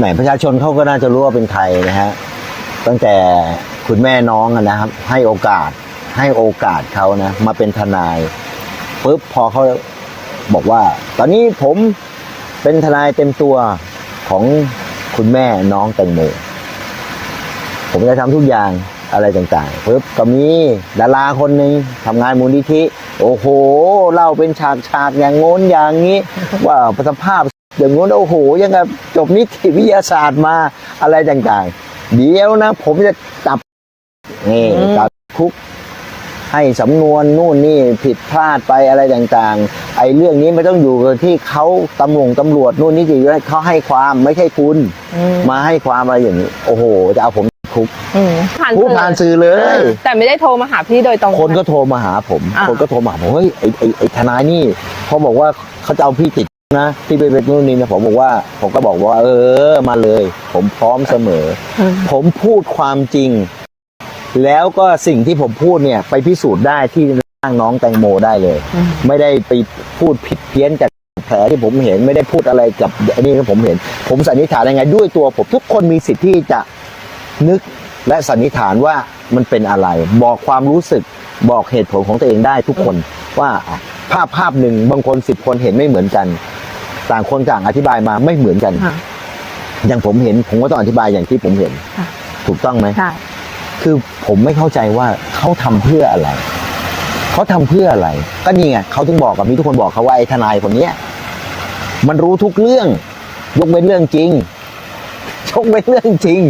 แหมประชาชนเขาก็น่าจะรู้ว่าเป็นใครนะฮะตั้งแต่คุณแม่น้องนะครับ ให้โอกาสให้โอกาสเขานะมาเป็นทนายปุ๊บพอเขาบอกว่า ตอนนี้ผมเป็นทนายเต็มตัวของคุณแม่น้องแตงโมผมจะทำทุกอย่างอะไรต่างๆปุ๊บก็มีดาราคนหนึ่งทำงานมูลนิธิ โอ้โห เล่าเป็นฉากๆอย่างโน้นอย่างนี้ ว่าสภาพ อย่างโน้นโอ้โหยังกับจบนิติวิทยาศาสตร์มาอะไรต่างๆ เดี๋ยวนะ ผมจะจับนี่อืมจับคุก ให้สำนวนนู่นนี่ผิดพลาดไปอะไรต่างๆ ไอ้เรื่องนี้ไม่ต้องอยู่กับที่เขาตำรวจตำรวจนู่นนี่จีเขาให้ความไม่ใช่คุณอืมมาให้ความอะไรอย่างนี้ โอ้โห จะเอาผมคุกอืมผ่านพูดผ่านสื่อเลย แต่ไม่ได้โทรมาหาพี่โดยตรง คนก็โทรมาหาผมอ่าคนก็โทรมาหาผมเฮ้ยไอ้ไอ้ไอ้ทนายนี่เขาบอกว่าเขาจะเอาพี่ติด นะที่ไปเป็นนู่นนี่นะผมบอกว่า ผมก็บอกว่า เออ มาเลย ผมพร้อมเสมออืมผมพูดความจริง แล้วก็สิ่งที่ผมพูดเนี่ย ไปพิสูจน์ได้ที่ร่างน้องแตงโมได้เลยอืมไม่ได้ไปพูดผิดเพี้ยนจากแผลที่ผมเห็นไม่ได้พูดอะไรกับอันนี้ที่ผมเห็น ผมสันนิษฐานยังไง ด้วยตัวผมทุกคนมีสิทธิ์ที่จะนึกและสันนิษฐานว่ามันเป็นอะไร บอกความรู้สึกบอกเหตุผลของตัวเองได้ทุกคนว่าภาพภาพหนึ่งบางคนสิบคนเห็นไม่เหมือนกัน ต่างคนต่างอธิบายมาไม่เหมือนกัน ค่ะ อย่างผมเห็นผมก็ต้องอธิบายอย่างที่ผมเห็น ค่ะ ถูกต้องไหมใช่คือผมไม่เข้าใจว่าเขาทำเพื่ออะไร เขาทำเพื่ออะไร ก็นี่ไงเขาถึงบอกกับมีทุกคนบอกเขาว่าไอ้ทนายคนเนี้ยมันรู้ทุกเรื่อง ยกเว้นเรื่องจริงยกเว้นเรื่องจริง